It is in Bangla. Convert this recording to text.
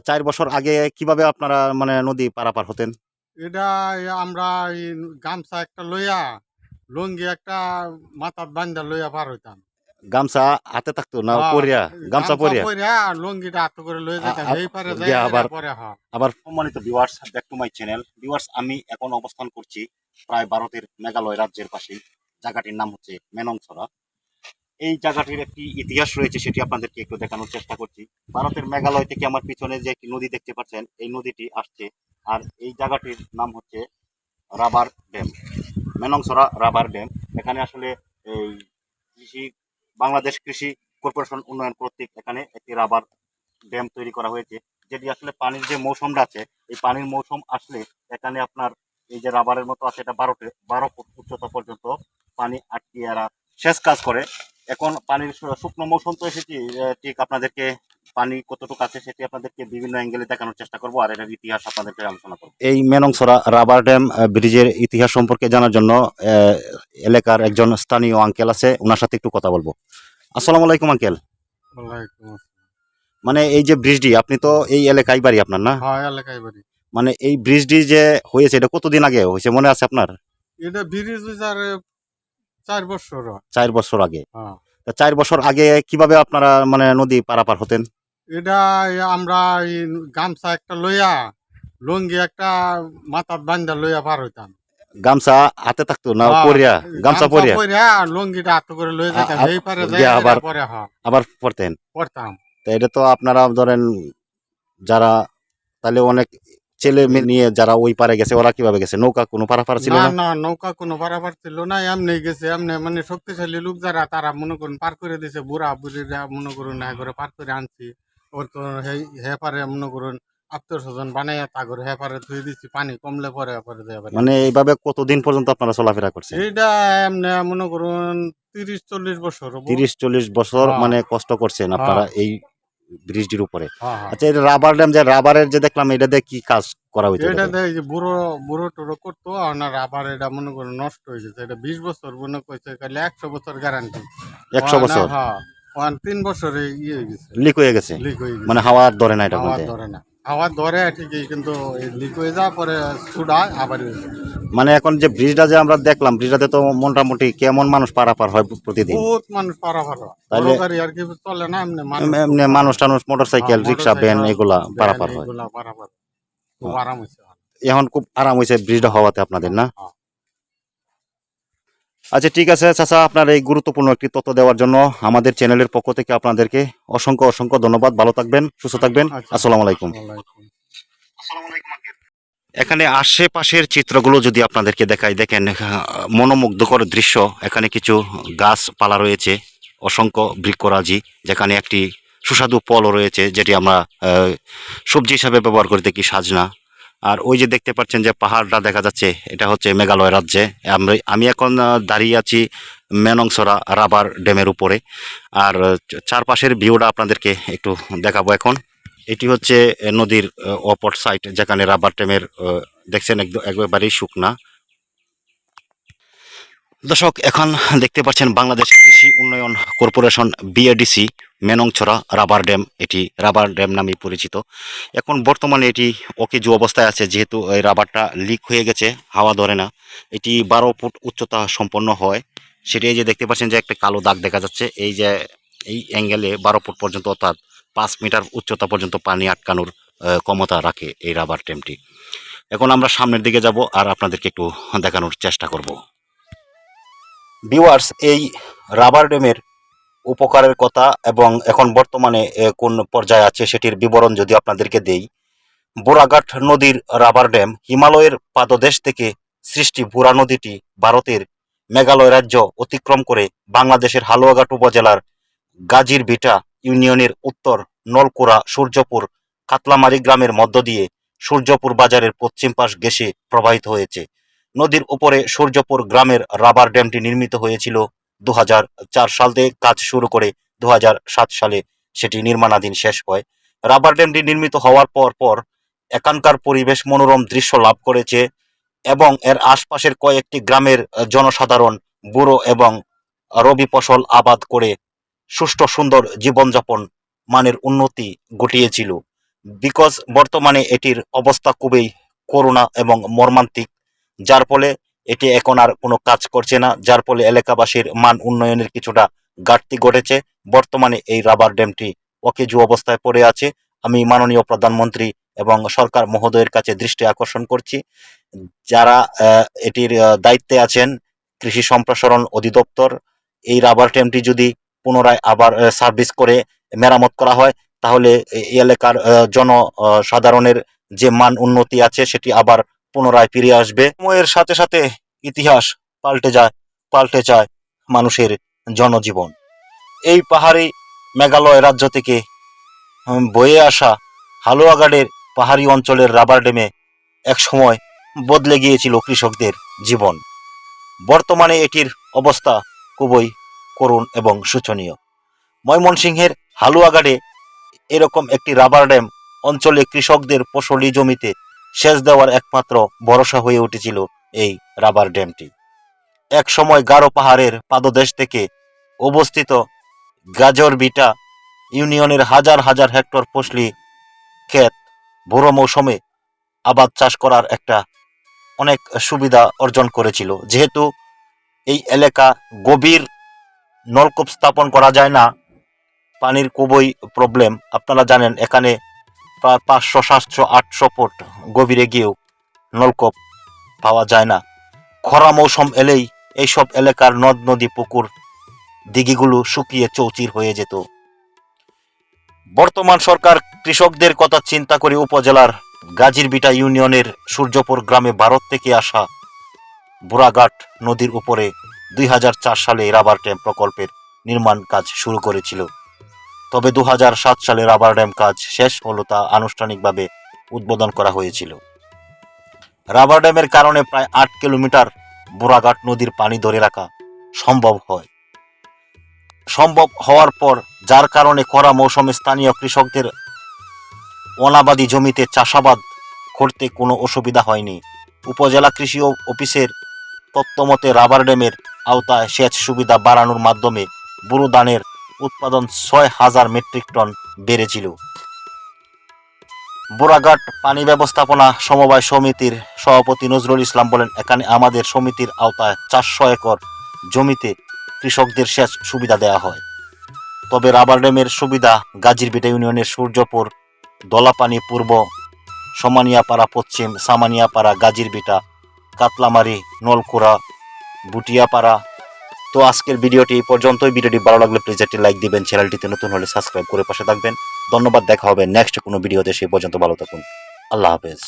চার বছর আগে কীভাবে আপনারা মানে নদী পারাপার হতেন? এটা আমরা এই গামছা একটা লইয়া লুঙ্গি একটা মাথার বান্ধা লইয়া পার হইতাম। গামছা হাতে থাকতো না হ্যাঁ, পরিয়া? গামছা পরিয়া? পরিয়া লুঙ্গিটা হাতে করে লইয়া যেতাম এই পারে যাই আবার- হ্যাঁ। আবার সম্মানিত viewers back to my channel viewers আমি এখন অবস্থান করছি প্রায় ভারতের মেঘালয় রাজ্যের পাশেই। জায়গাটির নাম হচ্ছে মেনংছড়া এই জায়গাটির একটি ইতিহাস রয়েছে, সেটি আপনাদেরকে একটু দেখানোর চেষ্টা করছি। ভারতের মেঘালয় থেকে আমার পিছনে যে একটি নদী দেখতে পাচ্ছেন, এই নদীটি আসছে। আর এই জায়গাটির নাম হচ্ছে rubber dam Menongchhara rubber dam. এখানে আসলে এই কৃষি, বাংলাদেশ কৃষি কর্পোরেশন উন্নয়ন কর্তৃক এখানে একটি রাবার ড্যাম তৈরি করা হয়েছে, যেটি আসলে পানির যে মৌসুমটা আছে, এই পানির মৌসুম আসলে এখানে আপনার এই যে রাবারের মতো আছে, এটা বারোটে বারো ফুট উচ্চতা পর্যন্ত পানি আটকিয়ে এরা শেষ কাজ করে। এখন পানির শুকনো মৌসুম তো এসেছি ঠিক আপনাদেরকে পানি কতটুকু আছে সেটি আপনাদেরকে বিভিন্ন অ্যাঙ্গেলে দেখানোর চেষ্টা করব আর এটার ইতিহাস আপনাদেরকে আলোচনা করব। এই মেনংসরা রাবার ড্যাম ব্রিজের ইতিহাস সম্পর্কে জানার জন্য এলাকার একজন স্থানীয় আঙ্কেল আছে ওনার সাথে একটু কথা বলব। আসসালামু আলাইকুম আঙ্কেল মানে এই যে ব্রিজটি আপনি তো এই এলাকায় বাড়ি আপনার না? হ্যাঁ এলাকায় বাড়ি। মানে এই ব্রিজটি যে হয়েছে এটা কতদিন আগে হয়েছে মনে আছে আপনার? এটা ব্রিজ চার বছর। চার বছর আগে। হ্যাঁ। চার বছর আগে কীভাবে আপনারা মানে নদী পারাপার হতেন? এটা আমরা এই গামছা একটা লইয়া লুঙ্গি একটা মাথার বান্ধা লইয়া পার হইতাম। গামছা হাতে থাকতো না হ্যাঁ, পরিয়া? গামছা পরিয়া? পরিয়া লুঙ্গিটা হাতে করে লইয়া যেতাম এই পারে যাই আবার- হ্যাঁ। আবার পড়তেন পড়তাম তা এটা তো আপনারা ধরেন যারা তাহলে অনেক ছেলে মেয়ে নিয়ে যারা ওই পারে গেছে ওরা কীভাবে গেছে? নৌকা কোনো পারাপার ছিল না না? না নৌকা কোনো পারাপার ছিল না এমনি গেছে এমনি মানে শক্তিশালী লোক যারা তারা মনে করুন পার করে দিছে বুড়া বুড়িরা মনে করুন হ্যাঁ করে পার করে আনছি। ওর তো হে- পারে মনে করুন বানাইয়া পানি কমলে পরে পরে মানে এইভাবে কতদিন পর্যন্ত আপনারা চলাফেরা করছেন? এমনি মনে করুন তিরিশ চল্লিশ বছর তিরিশ চল্লিশ বছর হ্যাঁ। মানে কষ্ট করছেন আপনারা এই ব্রিজটির উপরে। হ্যাঁ, হ্যাঁ। আচ্ছা এই রাবার ড্যাম যে রাবারের যে দেখলাম এটা দিয়ে কি কাজ করা হয়েছে এটা? দেয় যে বুড়ো বুড়ো টুড়ো করতো আর না আবার এটা মনে করুন নষ্ট হয়ে গেছে এটা বিশ বছর মনে করছে খালি একশো বছর গ্যারান্টি একশো বছর? হ্যাঁ তিন বছরে ইয়ে হয়ে গেছে। লিক হয়ে গেছে? হয়ে মানে হাওয়া ধরে না এটা হাওয়া ধরে না। হাওয়া ধরে ঠিকই কিন্তু লিক হয়ে যাওয়ার পরে সুডায় আবার। মানে এখন যে ব্রিজটা যে আমরা দেখলাম ব্রিজটাতে তো মোটামুটি কেমন মানুষ পারাপার হয় প্রতিদিন? বহুত মানুষ পারাপার হয়। তাহলে- গাড়ি আর কি চলে না এমনি মানুষ এমনি মানুষ টানুষ মোটর সাইকেল হ্যাঁ, রিক্সা ভ্যান এগুলা পারাপার হয়। এগুলা পারাপার। খুব হ্যাঁ। আরাম হয়েছে এখন। খুব আরাম হয়েছে ব্রিজটা হওয়াতে আপনাদের না? হ্যাঁ। আচ্ছা ঠিক আছে চাচা আপনার এই গুরুত্বপূর্ণ একটি তথ্য দেওয়ার জন্য আমাদের চ্যানেলের পক্ষ থেকে আপনাদেরকে অসংখ্য অসংখ্য ধন্যবাদ। ভালো থাকবেন সুস্থ থাকবেন। আচ্ছা। আসসালামু আলাইকুম। ওয়ালাইকুম। এখানে আশেপাশের চিত্রগুলো যদি আপনাদেরকে দেখাই, দেখেন মনোমুগ্ধকর দৃশ্য। এখানে কিছু গাছপালা রয়েছে, অসংখ্য বৃক্ষরাজি, যেখানে একটি সুস্বাদু ফলও রয়েছে, যেটি আমরা সবজি হিসাবে ব্যবহার করে থাকি সাজনা। আর ওই যে দেখতে পাচ্ছেন যে পাহাড়টা দেখা যাচ্ছে, এটা হচ্ছে মেঘালয় রাজ্যে। আমি এখন দাঁড়িয়ে আছি মেনংসরা রাবার ড্যামের উপরে। আর চারপাশের ভিউটা আপনাদেরকে একটু দেখাবো এখন। এটি হচ্ছে নদীর অপর সাইড যেখানে রাবার ড্যামের দেখছেন একদম একবারেই শুকনা। দর্শক, এখন দেখতে পাচ্ছেন বাংলাদেশ কৃষি উন্নয়ন corporation BADC Menongchhara rubber dam এটি রাবার ড্যাম নামে পরিচিত। এখন বর্তমানে এটি অকেজু অবস্থায় আছে, যেহেতু এই রাবারটা লিক হয়ে গেছে, হাওয়া ধরে না। এটি বারো ফুট উচ্চতা সম্পন্ন হয়। সেটাই যে দেখতে পাচ্ছেন যে একটা কালো দাগ দেখা যাচ্ছে, এই যে, এই অ্যাঙ্গেলে বারো ফুট পর্যন্ত অর্থাৎ পাঁচ মিটার উচ্চতা পর্যন্ত পানি আটকানোর ক্ষমতা রাখে এই রাবার ড্যামটি। এখন আমরা সামনের দিকে যাব আর আপনাদেরকে একটু দেখানোর চেষ্টা করব। ভিউয়ার্স এই রাবার ড্যামের উপকারের কথা এবং এখন বর্তমানে কোন পর্যায়ে আছে সেটির বিবরণ যদি আপনাদেরকে দেই বোরাঘাট নদীর রাবার ড্যাম হিমালয়ের পাদদেশ থেকে সৃষ্টি বুড়া নদীটি ভারতের মেঘালয় রাজ্য অতিক্রম করে বাংলাদেশের হালুয়াঘাট উপজেলার গাজীর ভিটা ইউনিয়নের উত্তর নলকুড়া সূর্যপুর কাতলামারি গ্রামের মধ্য দিয়ে সূর্যপুর বাজারের পশ্চিম পাশ গেসে প্রবাহিত হয়েছে। নদীর উপরে সূর্যপুর গ্রামের রাবার ড্যামটি নির্মিত হয়েছিল দু সাল থেকে কাজ শুরু করে দু হাজার সাত সালে সেটি নির্মাণাধীন শেষ হয়। রাবার ড্যামটি নির্মিত হওয়ার পর পর এখানকার পরিবেশ মনোরম দৃশ্য লাভ করেছে এবং এর আশপাশের কয়েকটি গ্রামের জনসাধারণ, বুড়ো এবং রবি ফসল আবাদ করে সুষ্ঠু সুন্দর জীবনযাপন মানের উন্নতি ঘটিয়েছিল। বিকজ বর্তমানে এটির অবস্থা খুবই করুণা এবং মর্মান্তিক, যার ফলে এটি এখন আর কোনো কাজ করছে না, যার ফলে এলাকাবাসীর মান উন্নয়নের কিছুটা ঘাটতি ঘটেছে। বর্তমানে এই রাবার ড্যামটি অকেজু অবস্থায় পড়ে আছে। আমি মাননীয় প্রধানমন্ত্রী এবং সরকার মহোদয়ের কাছে দৃষ্টি আকর্ষণ করছি। যারা এটির দায়িত্বে আছেন, কৃষি সম্প্রসারণ অধিদপ্তর, এই রাবার ড্যামটি যদি পুনরায় আবার সার্ভিস করে মেরামত করা হয় তাহলে এই এলাকার আহ, জন সাধারণের যে মান উন্নতি আছে সেটি আবার পুনরায় ফিরে আসবে। সময়ের সাথে সাথে ইতিহাস পাল্টে যায় পাল্টে যায় মানুষের জনজীবন। এই পাহাড়ি মেঘালয় রাজ্য থেকে বয়ে আসা হালুয়াগাড়ের পাহাড়ি অঞ্চলের রাবার ড্যামে একসময় বদলে গিয়েছিল কৃষকদের জীবন। বর্তমানে এটির অবস্থা খুবই করুণ এবং শোচনীয়। ময়মনসিংহের হালুয়াঘাটে এরকম একটি রাবার ড্যাম অঞ্চলে কৃষকদের ফসলি জমিতে সেচ দেওয়ার একমাত্র ভরসা হয়ে উঠেছিল এই রাবার ড্যামটি। এক সময় গারো পাহাড়ের পাদদেশ থেকে অবস্থিত গাজর বিটা ইউনিয়নের হাজার হাজার হেক্টর ফসলি ক্ষেত বুড়ো মৌসুমে আবাদ চাষ করার একটা অনেক সুবিধা অর্জন করেছিল। যেহেতু এই এলাকা গভীর নলকূপ স্থাপন করা যায় না। পানির খুবই প্রবলেম আপনারা জানেন, এখানে প্রায় পাঁচশো, সাতশো, আটশো ফুট গভীরে গিয়েও নলকূপ পাওয়া যায় না। খরা মৌসুম এলেই এইসব এলাকার নদ, নদী, পুকুর দিঘিগুলো শুকিয়ে চৌচির হয়ে যেত। বর্তমান সরকার কৃষকদের কথা চিন্তা করে উপজেলার গাজীরবিটা ইউনিয়নের সূর্যপুর গ্রামে ভারত থেকে আসা বুড়াঘাট নদীর উপরে দুই হাজার চার সালে রাবার ড্যাম প্রকল্পের নির্মাণ কাজ শুরু করেছিল। তবে দু হাজার সাত সালে রাবার ড্যাম কাজ শেষ হলো তা আনুষ্ঠানিকভাবে উদ্বোধন করা হয়েছিল। রাবার ড্যামের কারণে প্রায় আট কিলোমিটার বোরাঘাট নদীর পানি ধরে রাখা সম্ভব হয়। সম্ভব হওয়ার পর, যার কারণে খরা মৌসুমে স্থানীয় কৃষকদের অনাবাদী জমিতে চাষাবাদ করতে কোনো অসুবিধা হয়নি। উপজেলা কৃষি অফিসের তত্ত্বমতে রাবার ড্যামের আওতায় সেচ সুবিধা বাড়ানোর মাধ্যমে বুড়ো ধানের উৎপাদন ছয় হাজার মেট্রিক টন বেড়েছিল। বোরাঘাট পানি ব্যবস্থাপনা সমবায় সমিতির সভাপতি নজরুল ইসলাম বলেন, এখানে আমাদের সমিতির আওতায় চারশো একর জমিতে কৃষকদের সেচ সুবিধা দেওয়া হয়। তবে রাবার ড্যামের সুবিধা গাজীরবিটা ইউনিয়নের সূর্যপুর, দলাপানি পূর্ব, সমানিয়াপাড়া পশ্চিম, সামানিয়াপাড়া গাজীরবিটা, কাতলামারি, নলকুড়া বুটিয়াপাড়া তো আজকের ভিডিওটি এই পর্যন্তই। ভিডিওটি ভালো লাগলে প্লিজ একটি লাইক দিবেন, চ্যানেলটিতে নতুন হলে সাবস্ক্রাইব করে পাশে থাকবেন। ধন্যবাদ, দেখা হবে নেক্সট কোনো ভিডিওতে, সেই পর্যন্ত ভালো থাকুন। আল্লাহ হাফেজ।